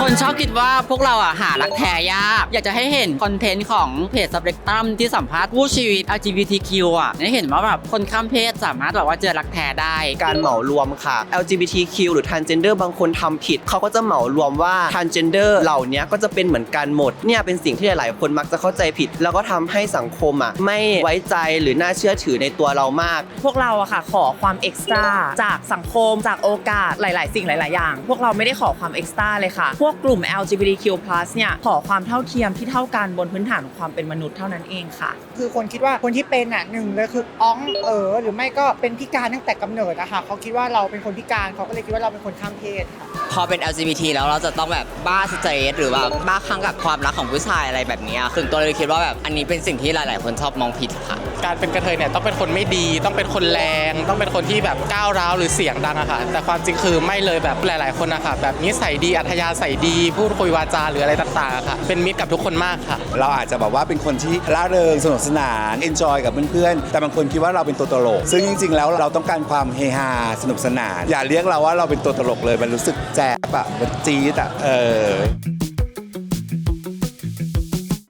คนชอบคิดว่าพวกเราอะหารักแท้ยาก อยากจะให้เห็นคอนเทนต์ของเพจสเปกตรัมที่สัมภาษณ์ผู้ชีวิต LGBTQ อะให้เห็นว่าแบบคนข้ามเพศสามารถแบบว่าเจอรักแท้ได้ การเหมารวมค่ะ LGBTQ หรือ transgender บางคนทำผิด เขาก็จะเหมารวมว่า transgender เหล่านี้ก็จะเป็นเหมือนกันหมด เนี่ยเป็นสิ่งที่หลาย ๆ คนมักจะเข้าใจผิด แล้วก็ทำให้สังคมอะไม่ไว้ใจหรือน่าเชื่อถือในตัวเรามาก พวกเราอะค่ะขอความเอ็กซ์ตร้าจากสังคมจากโอกาสหลาย ๆ สิ่งหลาย ๆ อย่าง พวกเราไม่ได้ขอความเอ็กซ์ตร้าเลยค่ะพวกกลุ่ม LGBTQ+ เนี่ยขอความเท่าเทียมที่เท่ากันบนพื้นฐานของความเป็นมนุษย์เท่านั้นเองค่ะ คือคนคิดว่าคนที่เป็นอะหนึ่งเลยคืออ้องเออหรือไม่ก็เป็นพิการตั้งแต่กำเนิดอะค่ะเขาคิดว่าเราเป็นคนพิการเขาก็เลยคิดว่าเราเป็นคนข้ามเพศค่ะ พอเป็น LGBT แล้วเราจะต้องแบบบ้าสเตรทหรือว่าบ้าคลั่งกับความรักของผู้ชายอะไรแบบเนี้ยส่วนตัวเลยคิดว่าแบบอันนี้เป็นสิ่งที่หลาย ๆ คนชอบมองผิดค่ะ การเป็นกระเทยเนี่ยต้องเป็นคนไม่ดี ต้องเป็นคนแรง ต้องเป็นคนที่แบบก้าวร้าวหรือเสียงดังอะค่ะ แต่ความจริงคือไม่เลยแบบหลาย ๆ คนอะค่ะแบบนิสัยดีอัธยาศัยดี พูดคุยวาจาหรืออะไรต่างๆอะค่ะ เป็นมิตรกับทุกคนมากค่ะ เราอาจจะแบบว่าเป็นคนที่ร่าเริงสนุกสนานเอนจอยกับเพื่อน ๆ แต่บางคนคิดว่าเราเป็นตัวตลก ซึ่งจริง ๆ แล้วเราต้องการความเฮฮาสนุกสนาน อย่าเรียกเราว่าเราเป็นตัวตลกเลยมันรู้สึกแจ๊บอะมันจี๊ดอะเออ